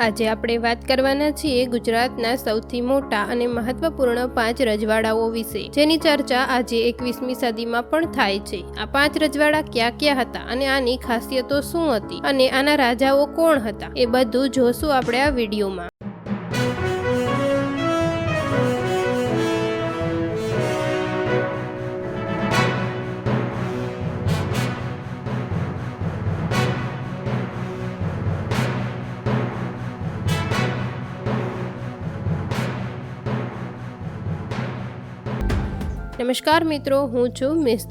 આજે આપણે વાત કરવાના છીએ ગુજરાતના સૌથી મોટા અને મહત્વપૂર્ણ પાંચ રજવાડાઓ વિશે, જેની ચર્ચા આજે એકવીસમી સદીમાં પણ થાય છે. આ પાંચ રજવાડા ક્યાં ક્યાં હતા અને આની ખાસિયતો શું હતી અને આના રાજાઓ કોણ હતા એ બધું જોશું આપણે આ વિડીયોમાં. નમસ્કાર મિત્રો, હું છું મિસ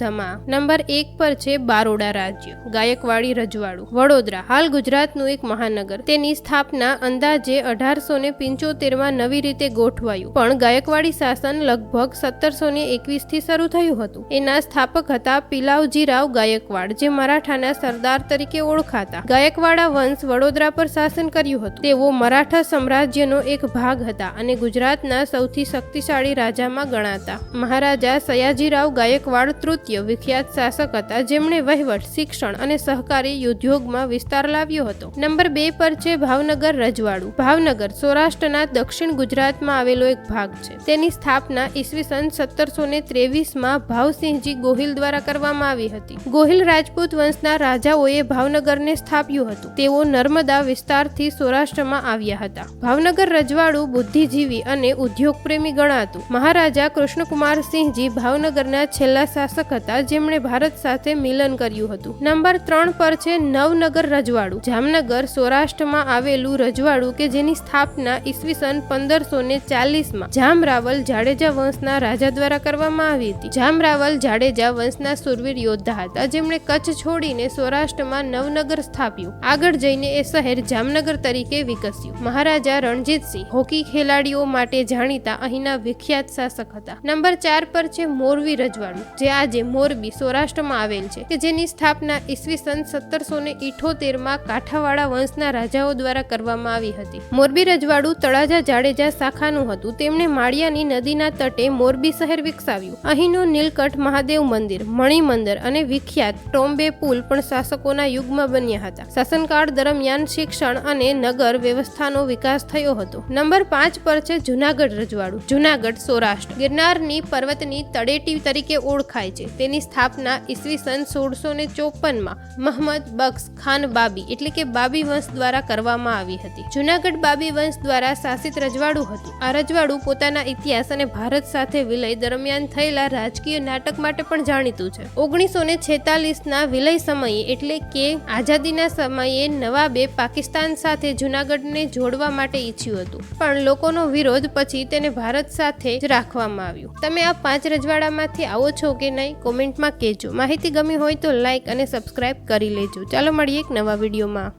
નંબર એક પર છે બારોડા રાજ્ય, ગાયકવાડી રજવાડું. વડોદરા, હાલ ગુજરાતનું એક મહાનગર. તેની સ્થાપના અંદાજે અઢારસો ને પિંચોતેરમાં નવી રીતે ગોઠવાયું. પણ ગાયકવાડી શાસન લગભગ સત્તરસો ને એકવીસથી શરૂ થયું હતું. એના સ્થાપક હતા પિલાવજીરાવ ગાયકવાડ, જે મરાઠાના સરદાર તરીકે ઓળખાતા. ગાયકવાડા વંશ વડોદરા પર શાસન કર્યું હતું. તેઓ મરાઠા સામ્રાજ્યનો એક ભાગ હતા અને ગુજરાતના સૌથી શક્તિશાળી રાજામાં ગણાતા. મહારાજા સયાજીરાવ ગાયકવાડ તૃતીય વિખ્યાત શાસક હતા. જેમણે વહીવટ, શિક્ષણ અને સહકારી ઉદ્યોગમાં વિસ્તાર લાવ્યો હતો. નંબર બે પર છે ભાવનગર રજવાડું. ભાવનગર સૌરાષ્ટ્રના દક્ષિણ ગુજરાતમાં આવેલો એક ભાગ છે. તેની સ્થાપના ઈસવીસન સત્તરસો ને ત્રેવીસમાં ભાવસિંહજી ગોહિલ દ્વારા કરવામાં આવી હતી. ગોહિલ રાજપૂત વંશના રાજાઓએ ભાવનગરને સ્થાપ્યું હતું. તેઓ નર્મદા વિસ્તારથી સૌરાષ્ટ્રમાં આવ્યા હતા. ભાવનગર રજવાડું બુદ્ધિજીવી અને ઉદ્યોગપ્રેમી ગણાતું. મહારાજા કૃષ્ણકુમાર સિંહજી ભાવનગરના છેલ્લા શાસક હતા, જેમણે ભારત સાથે મિલન કર્યું હતું. નંબર ત્રણ પર છે નવનગર રજવાડું. જામનગર સૌરાષ્ટ્રમાં આવેલું રજવાડું કે જેની સ્થાપના ઈસવીસન પંદરસો ને ચાલીસમાં જામરાવલ જાડેજા વંશના રાજા દ્વારા કરવામાં આવી હતી. જામરાવલ જાડેજા વંશના સુરવીર યોદ્ધા હતા, જેમણે કચ્છ છોડીને સૌરાષ્ટ્રમાં નવનગર સ્થાપ્યું. આગળ જઈને એ શહેર જામનગર તરીકે વિકસ્યું. મહારાજા રણજીતસિંહ હોકી ખેલાડીઓ માટે જાણીતા અહીંના વિખ્યાત શાસક હતા. નંબર ચાર પર છે મોરબી રજવાડું, જે આજે મોરબી સૌરાષ્ટ્રમાં આવેલ છે, કે જેની સ્થાપના ઈસવીસન સત્તરસો ને ઇઠોતેરમાં કાઠાવાડા વંશના રાજાઓ દ્વારા કરવામાં આવી હતી. મોરબી રજવાડું તળાજા જાડેજા શાખાનું હતું. તેમણે માળિયાની નદીના તટે મોરબી શહેર વિકસાવ્યું. અહીંનું નીલકંઠ મહાદેવ મંદિર, મણિ મંદિર અને વિખ્યાત ટોમ્બે પુલ પણ શાસકોના યુગમાં બન્યા હતા. શાસનકાળ દરમિયાન શિક્ષણ અને નગર વ્યવસ્થાનો વિકાસ થયો હતો. નંબર પાંચ પર છે જુનાગઢ રજવાડું. જુનાગઢ સૌરાષ્ટ્ર. ગિરનારની પર્વતની તળેટી તરીકે ઓળખાય છે. તેની સ્થાપના ઈસવીસન સોળસો ને ચોપનમાં મહમદ બક્ષ ખાન બાબી એટલે કે બાબી વંશ દ્વારા કરવામાં આવી હતી. જુનાગઢ બાબી વંશ દ્વારા શાસિત રજવાડું હતું. આ રજવાડું પોતાના ઇતિહાસ અને ભારત સાથે વિલય દરમિયાન થયેલા રાજકીય નાટક માટે પણ જાણીતું છે. ઓગણીસો ને છેતાલીસના વિલય સમયે એટલે કે આઝાદીના સમયે નવાબે પાકિસ્તાન સાથે જુનાગઢને જોડવા માટે ઈચ્છ્યું હતું. પણ લોકોનો વિરોધ પછી તેને ભારત સાથે જ રાખવામાં આવ્યું. તમે આ પાંચ રજવાડામાંથી આવો છો કે નહીં કોમેન્ટમાં કહેજો. માહિતી ગમી હોય તો લાઇક અને સબસ્ક્રાઇબ કરી લેજો. ચાલો મળીએ એક નવા વિડીયોમાં.